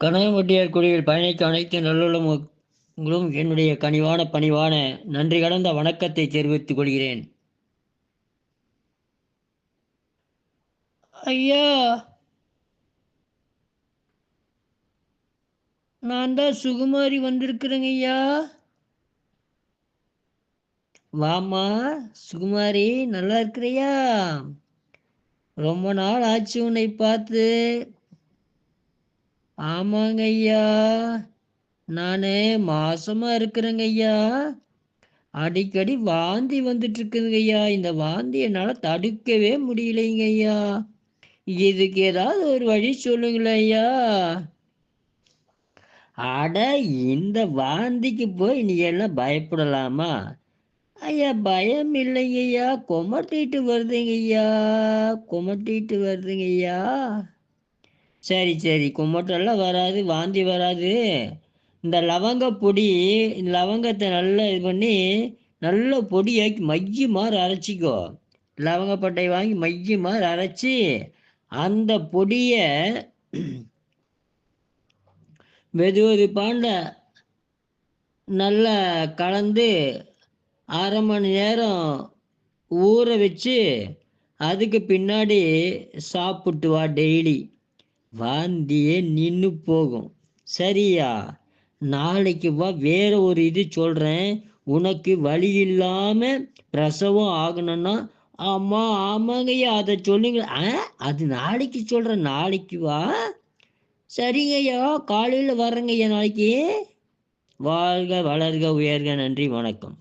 கனகவட்டியார் குடியில் பயணித்த அனைத்து நல்லுள்ளங்களும் என்னுடைய கனிவான பணிவான நன்றி கடந்த வணக்கத்தை தெரிவித்துக் கொள்கிறேன். ஐயா! நான் தான் சுகுமாரி வந்திருக்கிறேங்க ஐயா. வாமா சுகுமாரி நல்லா இருக்கிறியா? ரொம்ப நாள் ஆச்சு உன்னை பார்த்து. ஆமாங்க ஐயா நான் மாசமா இருக்கிறேங்க ஐயா அடிக்கடி வாந்தி வந்துட்டு இருக்குதுங்க ஐயா இந்த வாந்தி என்னால் தடுக்கவே முடியலைங்க ஐயா இதுக்கு ஏதாவது ஒரு வழி சொல்லுங்களேன் ஐயா அட இந்த வாந்திக்கு போய் நீ எல்லாம் பயப்படலாமா? ஐயா பயம் இல்லைங்க ஐயா வருதுங்கய்யா. வருதுங்க ஐயா வருதுங்க ஐயா சரி சரி. குமட்டெல்லாம் வராது வாந்தி வராது. இந்த லவங்க பொடி இந்த லவங்கத்தை நல்லா இது பண்ணி நல்ல பொடியாக்கி மைய மாதிரி அரைச்சிக்கோ. லவங்கப்பட்டை வாங்கி மைய மாதிரி அரைச்சி அந்த பொடியை வெது வெதுப்பாண்ட நல்லா கலந்து அரை மணி நேரம் ஊற வச்சு அதுக்கு பின்னாடி சாப்பிட்டு வா டெய்லி. வாந்தியே நின்று போகும். சரியா? நாளைக்கு வா வேற ஒரு இது சொல்கிறேன் உனக்கு வழி இல்லாமல் பிரசவம் ஆகணும்னா ஆமாம் ஆமாங்கய்யா அதை சொல்லுங்க. ஆ அது நாளைக்கு சொல்கிறேன் நாளைக்கு வா. சரிங்கய்யா காலையில் வர்றேங்கய்யா நாளைக்கு. வாழ்க வளர்க உயர்க நன்றி வணக்கம்.